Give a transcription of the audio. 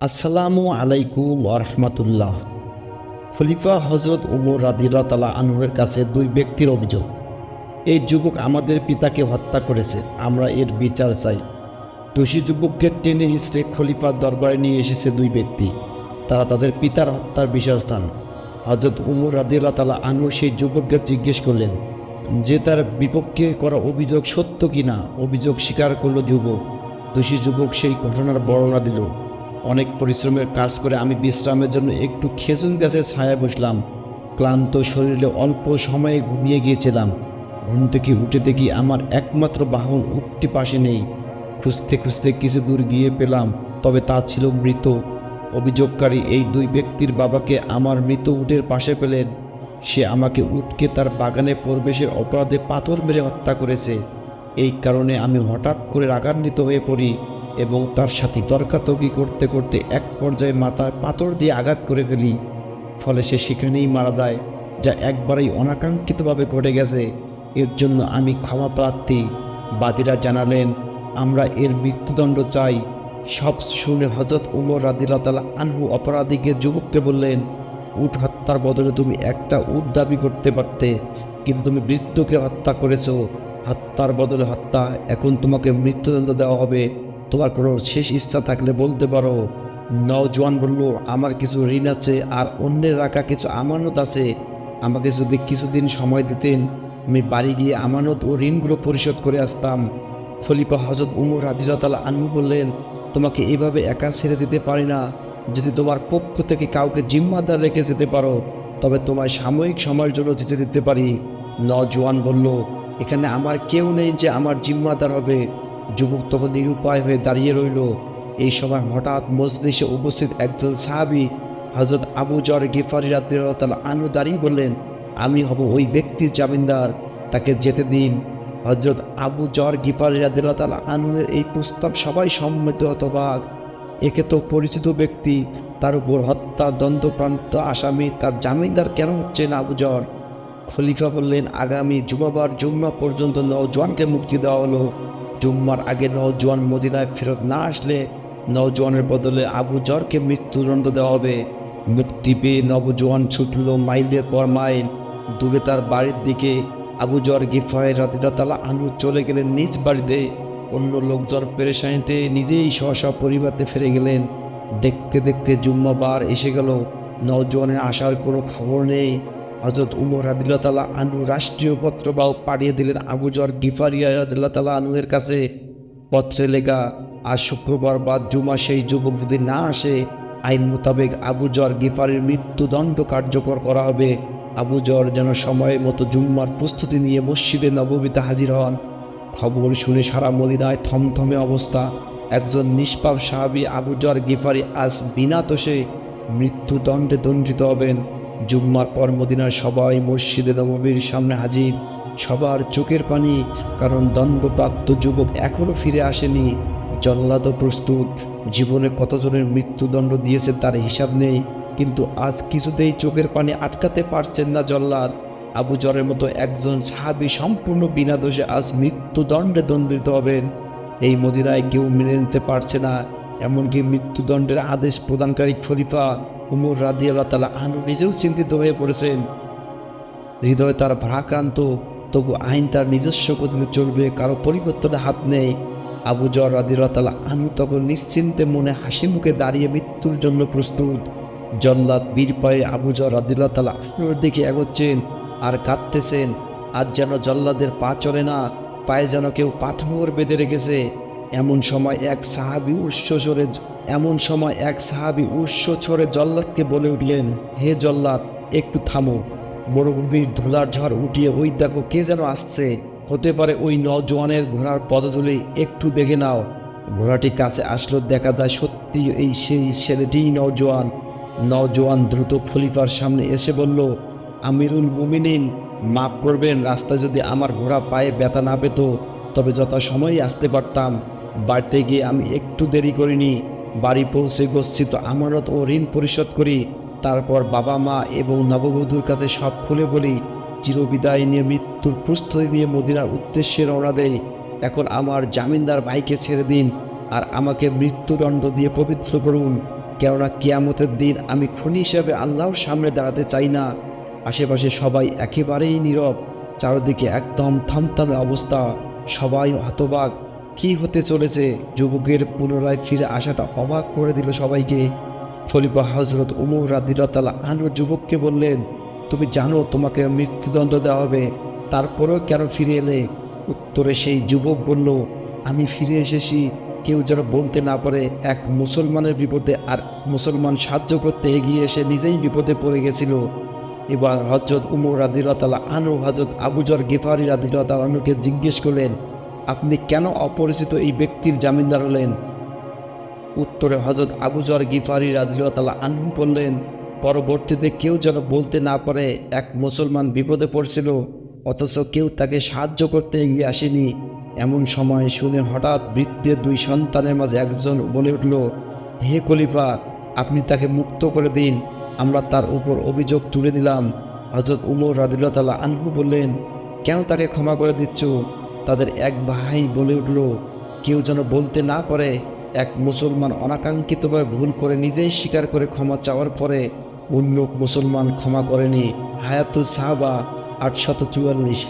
আসসালামু আলাইকুম রহমতুল্লাহ খলিফা হজরত উমর রাদিল্লা তালা আনহুয়ের কাছে দুই ব্যক্তির অভিযোগ। এই যুবক আমাদের পিতাকে হত্যা করেছে, আমরা এর বিচার চাই। দোষী যুবককে টেনে হিসড়ে খলিফার দরবারে নিয়ে এসেছে দুই ব্যক্তি। তারা তাদের পিতার হত্যার বিচার চান। হজরত উমর রাদিল্লা তালা আনহু সেই যুবককে জিজ্ঞেস করলেন, যে তার বিপক্ষে করা অভিযোগ সত্য কিনা? অভিযোগ স্বীকার করল যুবক। দোষী যুবক সেই ঘটনার বর্ণনা দিল। অনেক পরিশ্রমের কাজ করে আমি বিশ্রামের জন্য একটু খেজুর গাছের ছায়া বসলাম। ক্লান্ত শরীরে অল্প সময়ে ঘুমিয়ে গিয়েছিলাম। ঘুম থেকে উঠে দেখি আমার একমাত্র বাহন উঠটি পাশে নেই। খুঁজতে খুঁজতে কিছু দূর গিয়ে পেলাম, তবে তা ছিল মৃত। অভিযোগকারী এই দুই ব্যক্তির বাবাকে আমার মৃত উটের পাশে পেলেন। সে আমাকে উটকে তার বাগানে প্রবেশের অপরাধে পাথর মেরে হত্যা করেছে। এই কারণে আমি হঠাৎ করে রাগান্বিত হয়ে পড়ি। এবং তার সাথে তর্কাতর্কি করতে করতে এক পর্যায়ে মাথায় পাথর দিয়ে আঘাত করে ফেলি। ফলে সে সেখানেই মারা যায়, যা একবারেই অনাকাঙ্ক্ষিতভাবে ঘটে গেছে। এর জন্য আমি ক্ষমা প্রার্থী। বাদীরা জানালেন, আমরা এর মৃত্যুদণ্ড চাই। সব শুনে হজরত উমর রাদিল্লা তালা আনহু অপরাধীকে যুবককে বললেন, উট হত্যার বদলে তুমি একটা উট দাবি করতে পারতে, কিন্তু তুমি বৃদ্ধকে হত্যা করেছ। হত্যার বদলে হত্যা, এখন তোমাকে মৃত্যুদণ্ড দেওয়া হবে। তোমার কোনো শেষ ইচ্ছা থাকলে বলতে পারো। নওজোয়ান বলল, আমার কিছু ঋণ আছে আর অন্যের রাখা কিছু আমানত আছে। আমাকে যদি কিছুদিন সময় দিতেন, আমি বাড়ি গিয়ে আমানত ও ঋণগুলো পরিশোধ করে আসতাম। খলিফা হজরত উমর রাজিরাতাল আনহু বললেন, তোমাকে এভাবে একা ছেড়ে দিতে পারি না। যদি তোমার পক্ষ থেকে কাউকে জিম্মাদার রেখে যেতে পারো, তবে তোমায় সাময়িক সময়ের জন্য যেতে দিতে পারি। নজওয়ান বলল, এখানে আমার কেউ নেই যে আমার জিম্মাদার হবে। যুবক তখন নিরুপায় হয়ে দাঁড়িয়ে রইল। এই সময় হঠাৎ মজলিসে উপস্থিত একজন সাহাবি হজরত আবু জর গিফারি রাত্রিতাল আনু দাঁড়িয়ে বললেন, আমি হব ওই ব্যক্তির জামিনদার। তাকে যেতে দিন। হজরত আবু জর গিফারি রাদিল্লাহ আনুয়ের এই প্রস্তাব সবাই সম্মত হতবাক। একে তো পরিচিত ব্যক্তি, তার উপর হত্যা দ্বন্দ্বপ্রান্ত আসামি, তার জামিনদার কেন হচ্ছে না আবু জর? খলিফা বললেন, আগামী জুমাবার জুম্মা পর্যন্ত নওজোয়ানকে মুক্তি দেওয়া হলো। জুম্মার আগে নওজোয়ান মদিনায় ফেরত না আসলে নওজোয়ানের বদলে আবু জরকে মৃত্যুদণ্ড দেওয়া হবে। মুক্তি পেয়ে নবজোয়ান ছুটল মাইলের পর মাইল। দূরে তার বাড়ির দিকে আবু জর গিফায় রাতিরাতালা আনু চলে গেলেন নিজ বাড়িতে। অন্য লোকজন পেরেশানিতে নিজেই সহসা পরিবারতে ফিরে গেলেন। দেখতে দেখতে জুম্মাবার এসে গেল। নওজোয়ানের আসার কোনো খবর নেই। হজরত উমর রাদিল্লা তালা আনু রাষ্ট্রীয় পত্রবাহ পাঠিয়ে দিলেন আবুজর গিফারিয়া রাদিল্লা তালা আনুয়ের কাছে। পত্রে লেখা, আজ শুক্রবার বাদ জুমা সেই যুবক যদি না আসে, আইন মোতাবেক আবুজর গিফারির মৃত্যুদণ্ড কার্যকর করা হবে। আবুজর যেন সময় মতো জুম্মার প্রস্তুতি নিয়ে মসজিদে নবমীতে হাজির হন। খবর শুনে সারা মদিনায় থমথমে অবস্থা। একজন নিষ্পাপ সাহাবি আবুজর গিফারি আজ বিনা দোষে মৃত্যুদণ্ডে দণ্ডিত হবেন। জুম্মার পর মদিনার সবাই মসজিদে নবমীর সামনে হাজির। সবার চোখের পানি, কারণ দণ্ডপ্রাপ্ত যুবক এখনও ফিরে আসেনি। জল্লাদও প্রস্তুত। জীবনে কতজনের মৃত্যুদণ্ড দিয়েছে তার হিসাব নেই, কিন্তু আজ কিছুতেই চোখের পানি আটকাতে পারছেন না জল্লাদ। আবু জরের মতো একজন সাহাবি সম্পূর্ণ বিনা দোষে আজ মৃত্যুদণ্ডে দণ্ডিত হবেন। এই মদিনায় কেউ মেনে নিতে পারছে না, এমনকি মৃত্যুদণ্ডের আদেশ প্রদানকারী খলিফা উমর রাদি আল্লাহ তালা আনু নিজেও চিন্তিত হয়ে পড়েছেন। হৃদয় তার ভারাক্রান্ত, তবু আইন তার নিজস্ব গতিতে চলবে, কারও পরিবর্তনে হাত নেই। আবু জর রাদিল্লাহ তালা আনু তখন নিশ্চিন্তে মনে হাসি মুখে দাঁড়িয়ে মৃত্যুর জন্য প্রস্তুত। জল্লাদ বীর পায়ে আবু জর রাদিল্লাহ তালা আনুর দিকে এগোচ্ছেন আর কাঁদতেছেন, আজ যেন জল্লাদের পা চলে না, পায়ে যেন কেউ পাথর বেঁধে রেখেছে। এমন সময় এক সাহাবি উৎস এমন সময় এক সাহাবি উৎস ছড়ে জল্লাদকে বলে উঠলেন, হে জল্লাদ, একটু থামো। মরুভূমির ধুলার ঝড় উঠিয়ে ওই দেখো কে যেন আসছে। হতে পারে ওই নজওয়ানের ঘোড়ার পদধূলি, একটু দেখে নাও। ঘোড়াটি কাছে আসলো, দেখা যায় সত্যি এই সেই ছেলেটিই নওজোয়ান নওজোয়ান দ্রুত খলিফার সামনে এসে বলল, আমিরুল মুমিনিন, মাফ করবেন, রাস্তায় যদি আমার ঘোড়া পায়ে ব্যথা না পেত, তবে যথাসময়ে আসতে পারতাম। বাড়িতে গিয়ে আমি একটু দেরি করিনি। বাড়ি পৌঁছে গচ্ছিত আমানত ও ঋণ পরিশোধ করি। তারপর বাবা মা এবং নববধূর কাছে সব খুলে বলি, চিরবিদায় নিয়ে মৃত্যুর প্রস্তুতি নিয়ে মদিনার উদ্দেশ্যে রওনা দেয় এখন আমার জামিনদার ভাইকে ছেড়ে দিন আর আমাকে মৃত্যুদণ্ড দিয়ে পবিত্র করুন। কেননা কেয়ামতের দিন আমি খুনি হিসেবে আল্লাহর সামনে দাঁড়াতে চাই না। আশেপাশে সবাই একেবারেই নীরব, চারদিকে একদম থমথমে অবস্থা। সবাই হতবাক কি হতে চলেছে? যুবকের পুনরায় ফিরে আসাটা অবাক করে দিল সবাইকে। খলিফা হজরত উমর রাদিল্লা আনু যুবককে বললেন, তুমি জানো তোমাকে মৃত্যুদণ্ড দেওয়া হবে, তারপরেও কেন ফিরে এলে? উত্তরে সেই যুবক বলল, আমি ফিরে এসেছি, কেউ যেন বলতে না পারে, এক মুসলমানের বিপদে আর মুসলমান সাহায্য করতে এগিয়ে এসে নিজেই বিপদে পড়ে গেছিল। এবার হজরত উমর রাদিল্লা আনু হজরত আবুজর গেফারি রাদিল্লা আনুকে জিজ্ঞেস করলেন আপনি কেন অপরিচিত এই ব্যক্তির জামিনদার হলেন উত্তরে হজরত আবুজর গিফারি রাজিউতালা আনহু বললেন, পরবর্তীতে কেউ যেন বলতে না পারে এক মুসলমান বিপদে পড়ছিল, অথচ কেউ তাকে সাহায্য করতে এগিয়ে আসেনি। এমন সময় শুনে হঠাৎ বৃত্তের দুই সন্তানের মাঝে একজন বলে উঠল, হে খলিফা, আপনি তাকে মুক্ত করে দিন, আমরা তার উপর অভিযোগ তুলে দিলাম হজরত উমর রাদিল্লা তালা আনহু বললেন, কেন তাকে ক্ষমা করে দিচ্ছ? তাদের এক ভাই বলে উঠল, কেউ যেন বলতে না পারে, এক মুসলমান অনাকাঙ্ক্ষিতভাবে ভুল করে নিজেই স্বীকার করে ক্ষমা চাওয়ার পরে অন্য মুসলমান ক্ষমা করেনি। হায়াতু সাহাবা আটশত চুয়াল্লিশ।